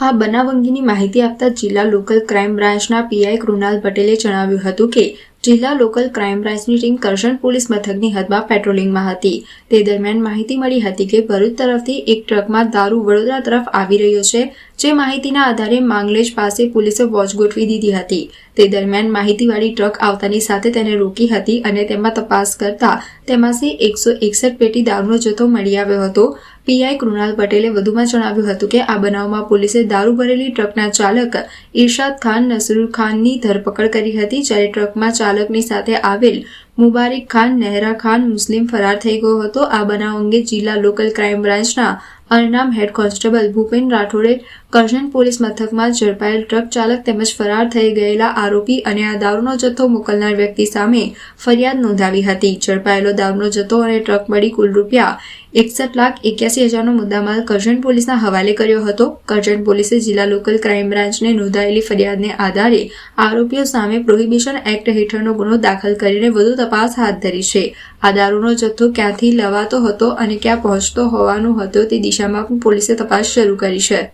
આ બનાવ અંગેની માહિતી આપતા જિલ્લા લોકલ ક્રાઇમ બ્રાન્ચના પીઆઈ કૃણાલ પટેલે જણાવ્યું હતું કે, જિલ્લા લોકલ ક્રાઇમ બ્રાન્ચની ટીમ કરશન પોલીસ મથકની હદમાં પેટ્રોલિંગમાં હતી. તે દરમિયાન માહિતી મળી હતી કે, ભરૂચ તરફથી એક ટ્રકમાં દારૂ વડોદરા તરફ આવી રહ્યો છે, જે માહિતીના આધારે માંગલેશ પાસે પોલીસે વોચ ગોઠવી દીધી હતી. તે દરમિયાન માહિતીવાળી ટ્રક આવતાની સાથે તેને રોકી હતી અને તેમાં તપાસ કરતા તેમાંથી એકસો એકસઠ પેટી દારૂનો જથ્થો મળી આવ્યો હતો. પીઆઈ કૃણાલ પટેલે વધુમાં જણાવ્યું હતું કે આ બનાવમાં પોલીસે દારૂ ભરેલી ટ્રકના ચાલક ઇરશાદ ખાન, નસરુલ ખાનની ધરપકડ કરી હતી, જ્યારે ટ્રકમાં ચાલકની સાથે આવેલ મુબારિક ખાન, નહેરા ખાન મુસ્લિમ ફરાર થઈ ગયો હતો. આ બનાવ અંગે જિલ્લા લોકલ ક્રાઇમ બ્રાન્ચના અરનામ હેડ કોન્સ્ટેબલ ભૂપેન રાઠોડે કરજણ પોલીસ મથકમાં ઝડપાયેલ ટ્રક ચાલક તેમજ ફરાર થઈ ગયેલા આરોપી અને આ દારૂનો જથ્થો મોકલનાર વ્યક્તિ સામે ફરિયાદ નોંધાવી હતી. ઝડપાયેલો દારૂનો જથ્થો અને ટ્રક મળી કુલ રૂપિયા એકસઠ લાખ એક્યાસી હજારનો મુદ્દામાલ કરજણ પોલીસના હવાલે કર્યો હતો. કરજણ પોલીસે જિલ્લા લોકલ ક્રાઇમ બ્રાન્ચને નોંધાયેલી ફરિયાદને આધારે આરોપીઓ સામે પ્રોહિબિશન એક્ટ હેઠળનો ગુનો દાખલ કરીને વધુ તપાસ હાથ ધરી છે. આ દારૂનો જથ્થો ક્યાંથી લવાતો હતો અને ક્યાં પહોંચતો હોવાનું હતો તે દિશામાં પણ પોલીસે તપાસ શરૂ કરી છે.